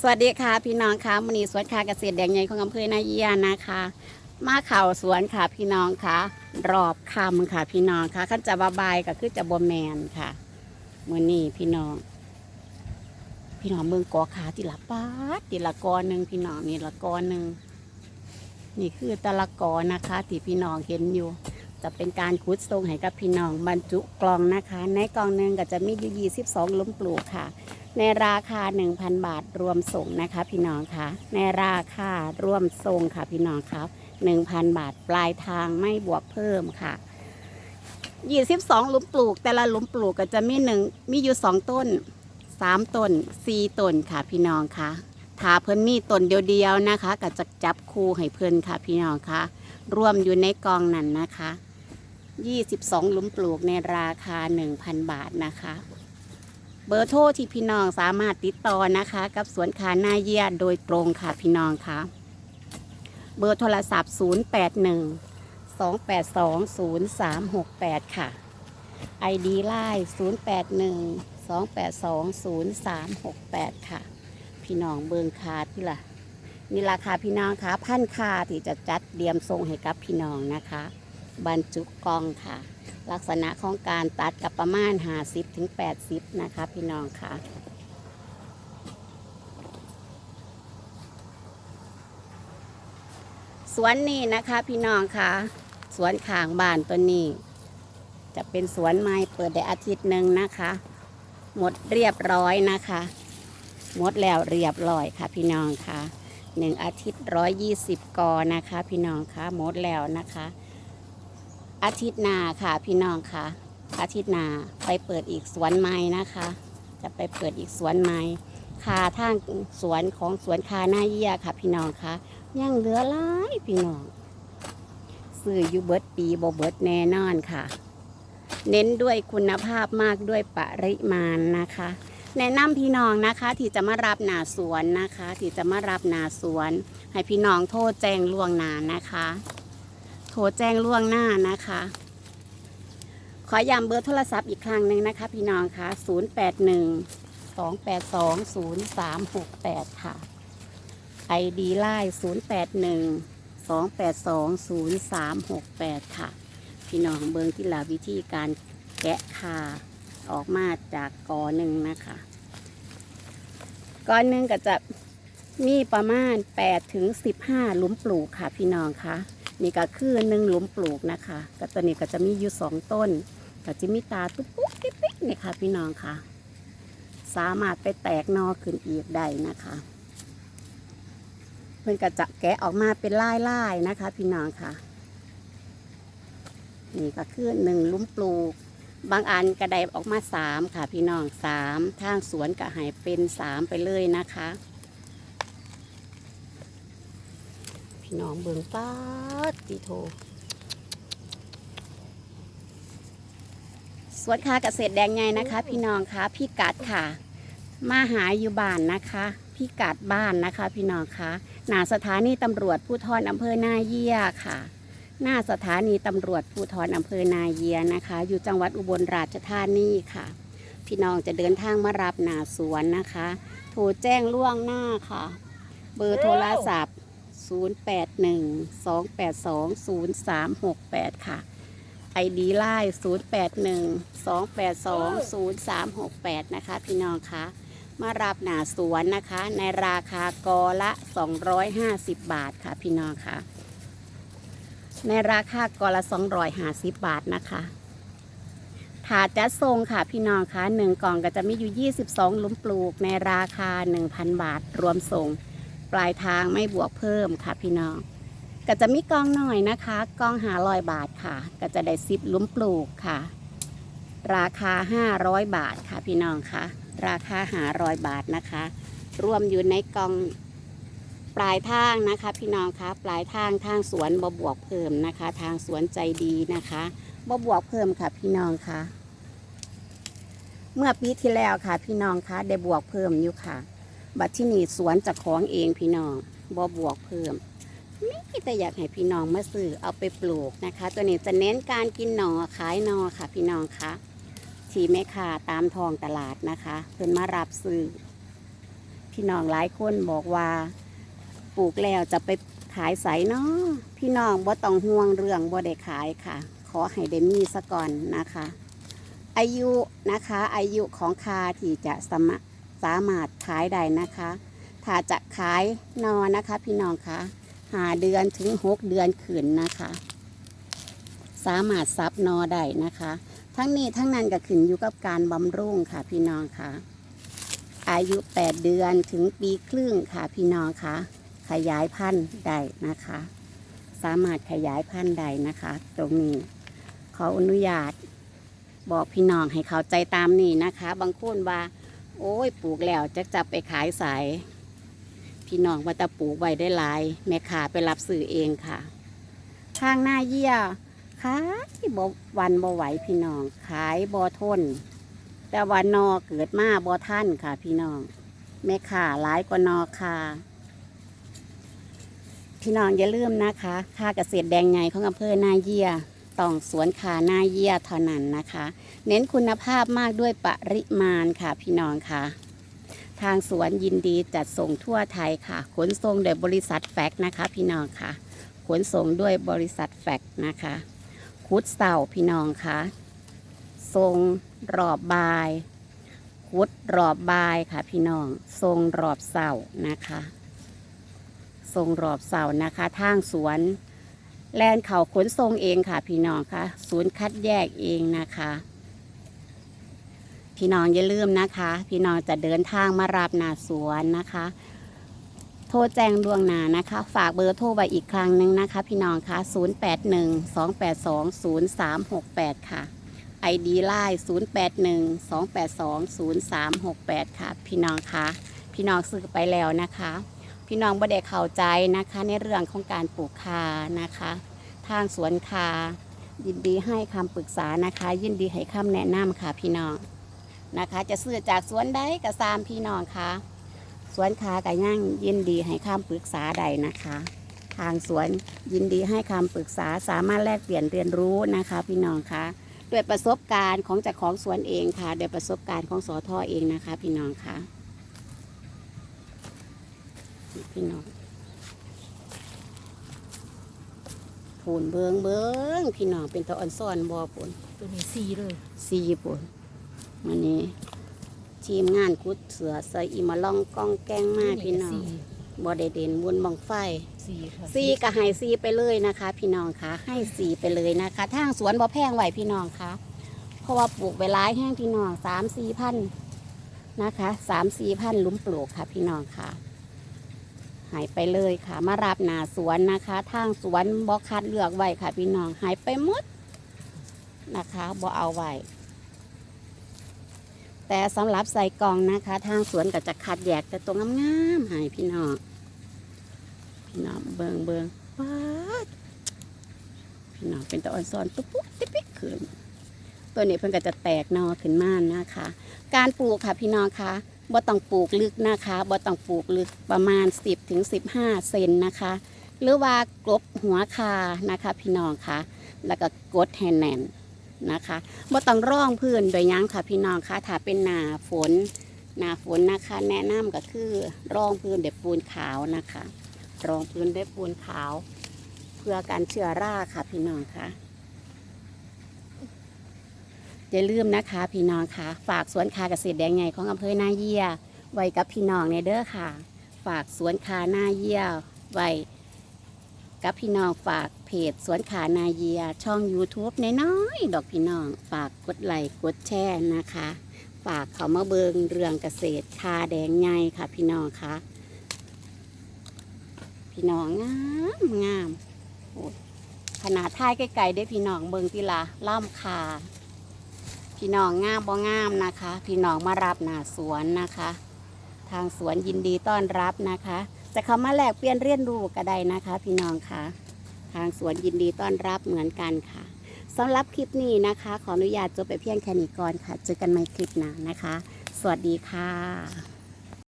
สวัสดีค่ะ พี่น้องค่ะมณีสวนคาเกษตรแดงใหญ่ของอำเภอนาเยียนะคะ มาเข่าสวนค่ะพี่น้องค่ะรอบคำค่ะ พี่น้องค่ะขั้นจะบาบายก็คือจะบแมนค่ะมือนี้พี่น้อง พี่น้องเมืองกอขาทีละปาดทีละกอหนึ่งพี่น้องนี่ละกอหนึ่งนี่คือตะละกอนะคะที่พี่น้องเห็นอยู่ จะเป็นการคุดทรงให้กับพี่น้องบรรจุกล่องนะคะ ในกล่องหนึ่งก็จะมีอยู่22หลุมปลูกค่ะ ในราคา 1,000 บาทรวมส่งนะคะพี่น้องคะในราคารวมส่งค่ะพี่น้องครับ1,000 บาทปลายทางไม่บวกเพิ่มค่ะ22หลุมปลูก แต่ละหลุมปลูกก็จะมีหนึ่งมีอยู่2ต้น3ต้น4ต้นค่ะพี่น้องคะถ้าเพิ่นมีต้นเดียวๆนะคะ ก็จะจับคู่ให้เพิ่นค่ะ พี่น้องคะรวมอยู่ในกองนั้นนะคะ 22 หลุมปลูกในราคา 1,000 บาทนะคะ เบอร์โทรที่พี่น้องสามารถติดต่อนะคะ กับสวนขาหน้าเยียโดยตรงค่ะพี่น้องค่ะ เบอร์โทรศัพท์ 081 282 0368 ค่ะ ID ไลน์081 282 0368 ค่ะ พี่น้องเบิงคาที่ละนี่ราคาพี่น้องค่ะ พันคาที่จะจัดเตรียมส่งให้กับพี่น้องนะคะ บรรจุกล่องค่ะ ลักษณะของการตัดกับประมาณ50ถึง80 นะคะ พี่น้องค่ะสวนนี้นะคะพี่น้องค่ะ สวนขางบ้านตัวนี้ จะเป็นสวนไม้เปิดได้อาทิตย์หนึ่งนะคะ หมดเรียบร้อยนะคะ หมดแล้วเรียบร้อยค่ะพี่น้องค่ะหนึ่งอาทิตย์ร้อยยี่สิบกอนะคะ พี่น้องค่ะหมดแล้วนะคะ อาทิตย์นาค่ะพี่น้องค่ะ อาทิตย์นาไปเปิดอีกสวนไม้นะคะ จะไปเปิดอีกสวนไม้คาทางสวนของสวนคาหน้าเยี่ยค่ะ พี่น้องค่ะยังเหลือหลายพี่น้องซื้ออยู่เบิร์ดปีโบเบิร์ดแน่นอนค่ะ เน้นด้วยคุณภาพมากด้วยปริมาณนะคะ แนะนำพี่น้องนะคะที่จะมารับหนาสวนนะคะ ที่จะมารับหนาสวน ให้พี่น้องโทรแจ้งล่วงหน้านะคะ ทรแจ้งล่วงหน้านะคะ ขอย้ำเบอร์โทรศัพท์อีกครั้งหนึ่งนะคะ พี่น้องคะ081 282 0368 ค่ะ ID ไลน์081 282 0368 ค่ะ พี่น้องเบิงที่ลาวิธีการแกะคาออกมาจากกอหนึ่งนะคะกอหนึ่งก็จะมีประมาณ8ถึง15หลุมปลูกค่ะพี่น้องคะ นี่ก็คือหนึ่งหลุมปลูกนะคะก็ตัวนี้ก็จะมีอยู่สองต้นก็จะมีตาตุ๊บปุ๊บปิ๊บปิ๊บนี่ค่ะพี่น้องค่ะ สามารถไปแตกนอขึ้นอีกได้นะคะ เพื่อนก็จะแกะออกมาเป็นลายลายนะคะ พี่น้องค่ะ นี่ก็คือหนึ่งลุมปลูก บางอันกระไดออกมาสามค่ะ พี่น้องสามทางสวนก็ให้เป็นสามไปเลยนะคะ พี่น้องเบิงป้าตีโท สวนค้าเกษตรแดงไงนะคะ พี่น้องคะพี่กัดค่ะ มาหาอยู่บ้านนะคะพี่กัดบ้านนะคะ พี่น้องคะหน้าสถานีตำรวจภูธรอำเภอนาเยียค่ะ หน้าสถานีตำรวจภูธรอำเภอนาเยียนะคะ อยู่จังหวัดอุบลราชธานีค่ะ พี่น้องจะเดินทางมารับหนาสวนนะคะ โทรแจ้งล่วงหน้าค่ะ เบอร์โทรศัพท์ 0812820368 ค่ะ ID ไลน์0812820368 นะคะ พี่น้องคะมารับหนาสวนนะคะ ในราคากอละ 250 บาทค่ะ พี่น้องคะในราคากอละ 250 บาทนะคะถาดจะทรงค่ะพี่น้องคะหนึ่งกล่องก็จะมีอยู่ 22หลุมปลูกในราคา 1,000 บาท รวมส่ง ลายทางไม่บวกเพิ่มค่ะพี่น้อง ก็จะมีกล่องหน่อยนะคะกล่องหาลอยบาทค่ะ ก็จะได้ซิปลุ้มปลูกค่ะ ราคา 500 บาทค่ะพี่น้องคะราคาหาร้อยบาทนะคะ รวมอยู่ในกล่องปลายทางนะคะพี่น้องคะปลายทางทางสวนบบวกเพิ่มนะคะ ทางสวนใจดีนะคะบบวกเพิ่มค่ะพี่น้องคะเมื่อปีที่แล้วค่ะพี่น้องคะได้บวกเพิ่มอยู่ค่ะ บัดที่นี่สวนจะของเองพี่น้องบอบวกเพิ่มไม่แต่อยากให้พี่น้องมาซื้อเอาไปปลูกนะคะ ตัวนี้จะเน้นการกินหนอขายหนอค่ะ พี่น้องคะที่แม่ค้าตามทองตลาดนะคะเพิ่นมารับซื้อพี่น้องหลายคนบอกว่าปลูกแล้วจะไปขายใสเนาะพี่น้องบ่ต้องห่วงเรื่องบ่ได้ขายค่ะ ขอให้ได้มีซะก่อนนะคะ อายุนะคะ อายุของคาที่จะสามาร สามารถขายได้นะคะ ถ้าจะขายนอนะคะ พี่น้องคะหาเดือนถึงหกเดือนขืนนะคะ สามารถซับนอได้นะคะ ทั้งนี้ทั้งนั้นก็ขึ้นอยู่กับการบำรุงค่ะ พี่น้องค่ะอายุ 8 เดือนถึงปีครึ่งค่ะพี่น้องคะขยายพันธุ์ได้นะคะ สามารถขยายพันธุ์ได้นะคะ ตรงนี้ขออนุญาตบอกพี่น้องให้เข้าใจตามนี้นะคะ บางคนว่า โอ้ยปลูกแล้วจะจับไปขายสาย พี่น้องว่าจะปลูกไว้ได้หลาย แม่ค้าไปรับซื้อเองค่ะ ทางหน้าเยี่ยขายบวันบ่ไหวพี่น้อง ขายบ่ทน แต่ว่านอเกิดมาบ่ท่านค่ะ พี่น้อง แม่ค้าหลายกว่านอค่ะพี่น้องอย่าลืมนะคะ ค่าเกษตรแดงใหญ่ของอำเภอนาเยีย ตองสวนขาหน้าเยียเท่านั้นนะคะ เน้นคุณภาพมากด้วยปริมาณค่ะพี่น้องค่ะ ทางสวนยินดีจัดส่งทั่วไทยค่ะ ขนส่งโดยบริษัทแฟกนะคะ พี่น้องค่ะ ขนส่งด้วยบริษัทแฟกนะคะคุดเสาพี่น้องค่ะทรงรอบบายคุดรอบบายค่ะพี่น้องทรงรอบเสานะคะทรงรอบเสานะคะทางสวน แลนเขาขนส่งเองค่ะ พี่น้องค่ะ ศูนย์คัดแยกเองนะคะ พี่น้องอย่าลืมนะคะ พี่น้องจะเดินทางมารับหนาสวนนะคะ โทรแจ้งล่วงหน้านะคะ ฝากเบอร์โทรไว้อีกครั้งหนึ่งนะคะ พี่น้องคะ0812820368 ค่ะ ID ไลน์0812820368 ค่ะ พี่น้องคะพี่น้องซื้อไปแล้วนะคะ พี่น้องบ่ได้เข้าใจนะคะ ในเรื่องของการปลูกคานะคะ ทางสวนคา ยินดีให้คำปรึกษานะคะ ยินดีให้คำแนะนำค่ะพี่น้องนะคะ จะซื้อจากสวนใดก็ตามพี่น้องค่ะสวนคาก็ย่างยินดีให้คำปรึกษาใดนะคะ ทางสวนยินดีให้คำปรึกษาสามารถแลกเปลี่ยนเรียนรู้นะคะ พี่น้องคะด้วยประสบการณ์ของเจ้าของสวนเองค่ะด้วยประสบการณ์ของสอทอเองนะคะ พี่น้องคะ พี่น้องพูนเบิงเบิงพี่น้องเป็นตะอ่อนซ่อนบอพูนตัวนี้สี่เลยซีปุ่นวันนี้ทีมงานกุดเสือใส่อิมาล่องกองแกงมาพี่น้องสี่บอดเด่นบุญบังไฟสี่ค่ะซีก็ให้ซีไปเลยนะคะ พี่น้องคะให้ซีไปเลยนะคะทางสวนบ่แพงไหวพี่น้องคะเพราะว่าปลูกไปหลายแห้งพี่น้องสามสี่พันนะคะสามสี่พันหลุมปลูกค่ะ พี่น้องค่ะ หายไปเลยค่ะ มารับหนาสวนนะคะ ทางสวนบ่คัดเลือกไว้ค่ะ พี่น้องหายไปหมดนะคะบ่เอาไว้แต่สำหรับใส่กล่องนะคะ ทางสวนก็จะคัดแยกแต่ตัวงามๆให้พี่น้องพี่น้องเบิงเบิงว้าดพี่น้องเป็นตะออนซอนตุ๊บปุ๊บติ๊บปิ๊กขึ้นตัวนี้เพิ่นก็จะแตกหนอขึ้นมานะคะ การปลูกค่ะพี่น้องคะ บ่ต้องปลูกลึกนะคะบ่ต้องปลูกลึกประมาณ 10ถึง15 เซนนะคะ หรือว่ากลบหัวคานะคะพี่น้องคะแล้วก็กดให้แนนนะคะบ่ต้องร่องพื้นโดยยั้งค่ะพี่น้องคะถ้าเป็นหนาฝนหนาฝนนะคะ แนะนำก็คือร่องพื้นด้วยปูนขาวนะคะ รองพื้นด้วยปูนขาว เพื่อการเชื้อราค่ะพี่น้องคะ อย่าลืมนะคะ พี่น้องคะฝากสวนคาเกษตรแดงใหญ่ของอำเภอนาเยียไว้กับพี่น้องในเด้อค่ะ ฝากสวนคานาเยียไว้กับพี่น้องฝากเพจสวนขานาเยีย ช่อง YouTube น้อยๆดอกพี่น้อง ฝากกดไลค์กดแชร์นะคะ ฝากเขามาเบิงเรื่องเกษตรคาแดงใหญ่ค่ะ พี่น้องคะพี่น้องงามงามขนาดท้ายไกลๆได้พี่น้องเบิงทีละล่ำคา พี่น้องงามบ่งามนะคะ พี่น้องมารับหน้าสวนนะคะ ทางสวนยินดีต้อนรับนะคะ จะเข้ามาแลกเปลี่ยนเรียนรู้ก็ได้นะคะ พี่น้องค่ะทางสวนยินดีต้อนรับเหมือนกันค่ะสำหรับคลิปนี้นะคะ ขออนุญาตจบไปเพียงแค่นี้ก่อนค่ะ เจอกันใหม่คลิปหน้านะคะ สวัสดีค่ะ